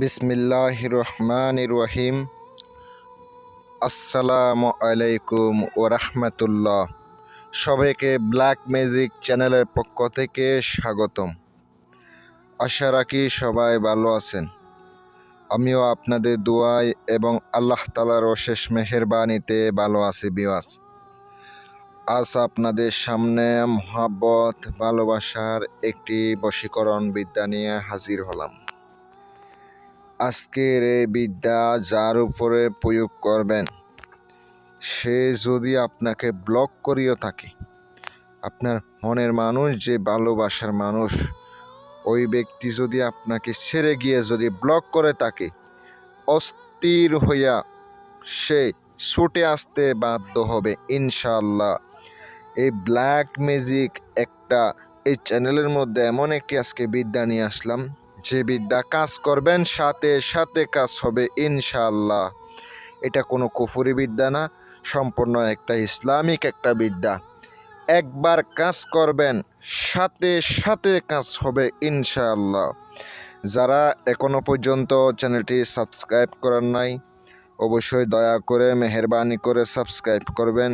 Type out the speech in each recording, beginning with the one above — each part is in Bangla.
বিসমিল্লাহ রহমান রহিম আসসালামু আলাইকুম রহমতুল্লাহ। সবাইকে ব্ল্যাক ম্যাজিক চ্যানেলের পক্ষ থেকে স্বাগতম। আশা রাখি সবাই ভালো আছেন। আমিও আপনাদের দোয়ায় এবং আল্লাহ তালার অশেষ মেহেরবানিতে ভালো আছি বিওয়াস। আজ আপনাদের সামনে মহাব্বত, ভালোবাসার একটি বশীকরণ বিদ্যা নিয়ে হাজির হলাম। আজকের এই বিদ্যা যার উপরে প্রয়োগ করবেন, সে যদি আপনাকে ব্লক করিও থাকে, আপনার মনের মানুষ, যে ভালোবাসার মানুষ, ওই ব্যক্তি যদি আপনাকে ছেড়ে গিয়ে যদি ব্লক করে থাকে, অস্থির হইয়া সে ছুটে আসতে বাধ্য হবে ইনশাল্লাহ এই ব্ল্যাক ম্যাজিক একটা, এই চ্যানেলের মধ্যে এমন একটি আজকে বিদ্যা নিয়ে আসলাম। যে বিদ্যা কাজ করবেন, সাথে সাথে কাজ হবে ইনশাআল্লাহ। এটা কোনো কুফুরি বিদ্যা না, সম্পূর্ণ একটা ইসলামিক একটা বিদ্যা। একবার কাজ করবেন, সাথে সাথে কাজ হবে ইনশাআল্লাহ। যারা এখনও পর্যন্ত চ্যানেলটি সাবস্ক্রাইব করার নাই, অবশ্যই দয়া করে মেহরবানি করে সাবস্ক্রাইব করবেন,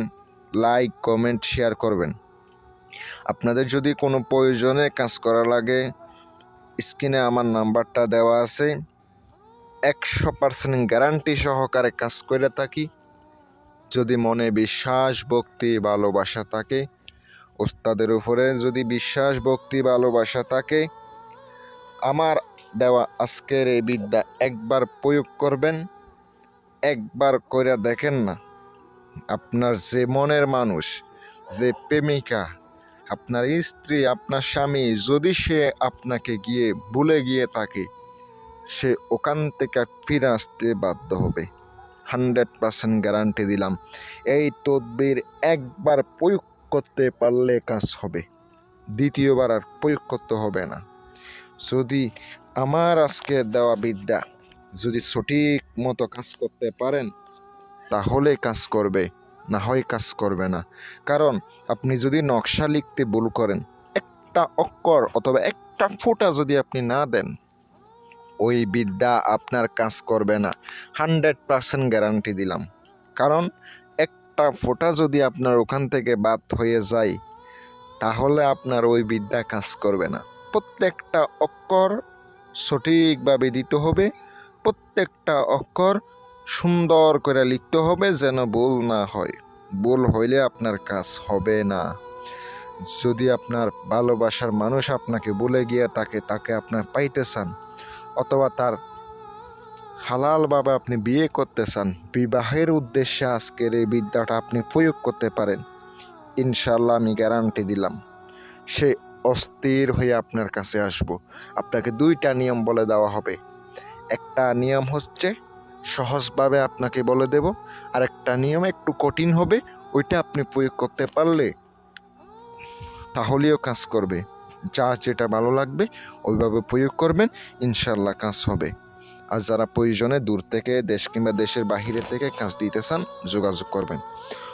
লাইক, কমেন্ট, শেয়ার করবেন। আপনাদের যদি কোনো প্রয়োজনে কাজ করা লাগে স্ক্রিনে আমার নাম্বারটা দেওয়া আছে। একশো পার্সেন্ট গ্যারান্টি সহকারে কাজ করে থাকি। যদি মনে বিশ্বাস, ভক্তি, ভালোবাসা থাকে, ওস্তাদের উপরে যদি বিশ্বাস, ভক্তি, ভালোবাসা থাকে, আমার দেওয়া আজকের এই বিদ্যা একবার প্রয়োগ করবেন, একবার করে দেখেন না। আপনার যে মনের মানুষ, যে প্রেমিকা আপনার স্ত্রী, আপনার স্বামী যদি সে আপনাকে গিয়ে ভুলে গিয়ে থাকে, সে ওখান থেকে ফিরে আসতে বাধ্য হবে। হান্ড্রেড পার্সেন্ট গ্যারান্টি দিলাম। এই তদবির একবার প্রয়োগ করতে পারলে কাজ হবে। দ্বিতীয়বার আর প্রয়োগ করতে হবে না। যদি আমার আজকে দেওয়া বিদ্যা যদি সঠিক মতো কাজ করতে পারেন, তাহলে কাজ করবে। না হয় কাজ করবে না। কারণ আপনি যদি নকশা লিখতে ভুল করেন, একটা অক্ষর অথবা একটা ফোঁটা যদি আপনি না দেন, ওই বিদ্যা আপনার কাজ করবে না। হান্ড্রেড পার্সেন্ট গ্যারান্টি দিলাম। কারণ একটা ফোঁটা যদি আপনার ওখান থেকে বাদ হয়ে যায়, তাহলে আপনার ওই বিদ্যা কাজ করবে না। প্রত্যেকটা অক্ষর সঠিকভাবে দিতে হবে, প্রত্যেকটা অক্ষর সুন্দর করে লিখতে হবে যেন ভুল না হয়। ভুল হইলে আপনার কাজ হবে না। যদি আপনার ভালোবাসার মানুষ আপনাকে বলে গিয়ে তাকে তাকে আপনার পাইতে চান অথবা তার হালালভাবে আপনি বিয়ে করতে চান, বিবাহের উদ্দেশ্যে আজকের এই বিদ্যাটা আপনি প্রয়োগ করতে পারেন। ইনশাল্লাহ আমি গ্যারান্টি দিলাম। সে অস্থির হয়ে আপনার কাছে আসব। আপনাকে দুইটা নিয়ম বলে দেওয়া হবে। একটা নিয়ম হচ্ছে সহজভাবে আপনাকে বলে দেব আর একটা নিয়ম একটু কঠিন হবে, ওইটা আপনি প্রয়োগ করতে পারলে তাহলেও কাজ করবে। যার যেটা ভালো লাগবে, ওইভাবে প্রয়োগ করবেন ইনশাল্লাহ কাজ হবে। আর যারা প্রয়োজনে দূর থেকে দেশ কিংবা দেশের বাহিরে থেকে কাজ দিতে চান, যোগাযোগ করবেন।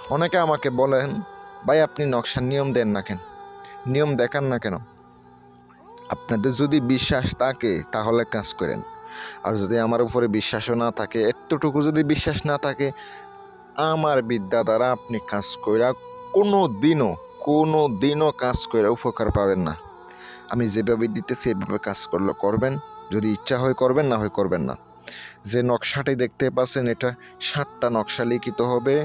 অনেকে আমাকে বলেন, ভাই, আপনি নকশার নিয়ম দেন না কেন? নিয়ম দেখান না কেন? আপনাদের যদি বিশ্বাস থাকে, তাহলে কাজ করেন। আর যদি আমার উপরে বিশ্বাসও না থাকে, এতটুকু যদি বিশ্বাস না থাকে, আমার বিদ্যা দ্বারা আপনি কাজ কইরা কোনো দিনও কোনো দিনও কাজ করে উপকার পাবেন না। আমি যেভাবে দিতেছি, এভাবে কাজ করলে করবেন, যদি ইচ্ছা হয় করবেন, না হয় করবেন না। যে নকশাটি দেখতে পাচ্ছেন, এটা সাতটা নকশা লিখিত হবে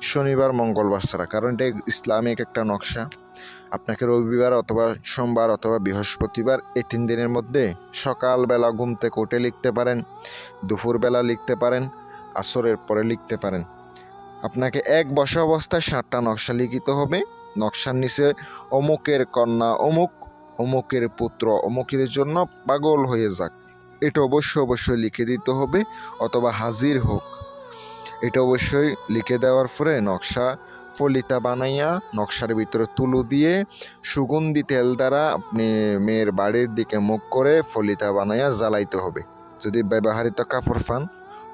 শনিবার, মঙ্গলবার ছাড়া, কারণ এটা ইসলামিক একটা নকশা। আপনাকে রবিবার অথবা সোমবার অথবা বৃহস্পতিবার এই তিন দিনের মধ্যে সকালবেলা ঘুম থেকে উঠে লিখতে পারেন, দুপুরবেলা লিখতে পারেন, আসরের পরে লিখতে পারেন। আপনাকে এক বসা অবস্থায় সাতটা নকশা লিখিত হবে। নকশার নিচে অমুকের কন্যা অমুক, অমুকের পুত্র অমুকের জন্য পাগল হয়ে যাক। এটা অবশ্যই অবশ্যই লিখে দিতে হবে অথবা হাজির হোক। এটা অবশ্যই লিখে দেওয়ার পরে নকশা ফলিতা বানাইয়া নকশার ভিতরে তুলো দিয়ে সুগন্ধি তেল দ্বারা আপনি মেয়ের বাড়ির দিকে মুখ করে ফলিতা বানাইয়া জ্বালাইতে হবে। যদি ব্যবহারিত কাপড় পান,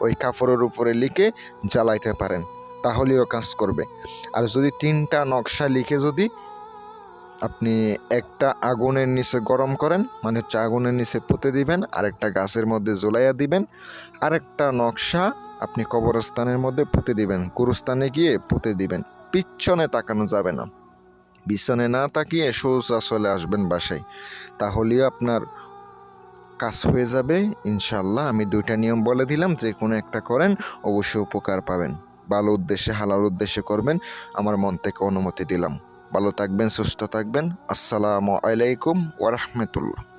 ওই কাপড়ের উপরে লিখে জ্বালাইতে পারেন, তাহলেও কাজ করবে। আর যদি তিনটা নকশা লিখে যদি আপনি একটা আগুনের নিচে গরম করেন মানে হচ্ছে আগুনের নিচে পুঁতে দিবেন, আরেকটা গাছের মধ্যে জ্বলাইয়া দিবেন, আরেকটা নকশা আপনি কবরস্থানের মধ্যে পুঁতে দিবেন, গুরুস্থানে গিয়ে পুঁতে দিবেন। পিছনে তাকানো যাবে না। পিছনে না তাকিয়ে সোজা চলে আসবেন বাসায়। তাহলেও আপনার কাজ হয়ে যাবে। ইনশাল্লাহ আমি দুইটা নিয়ম বলে দিলাম, যে কোনো একটা করেন, অবশ্যই উপকার পাবেন। ভালো উদ্দেশ্যে, হালাল উদ্দেশ্যে করবেন, আমার মন থেকে অনুমতি দিলাম। ভালো থাকবেন, সুস্থ থাকবেন। আসসালামু আলাইকুম ওরহমতুল্লাহ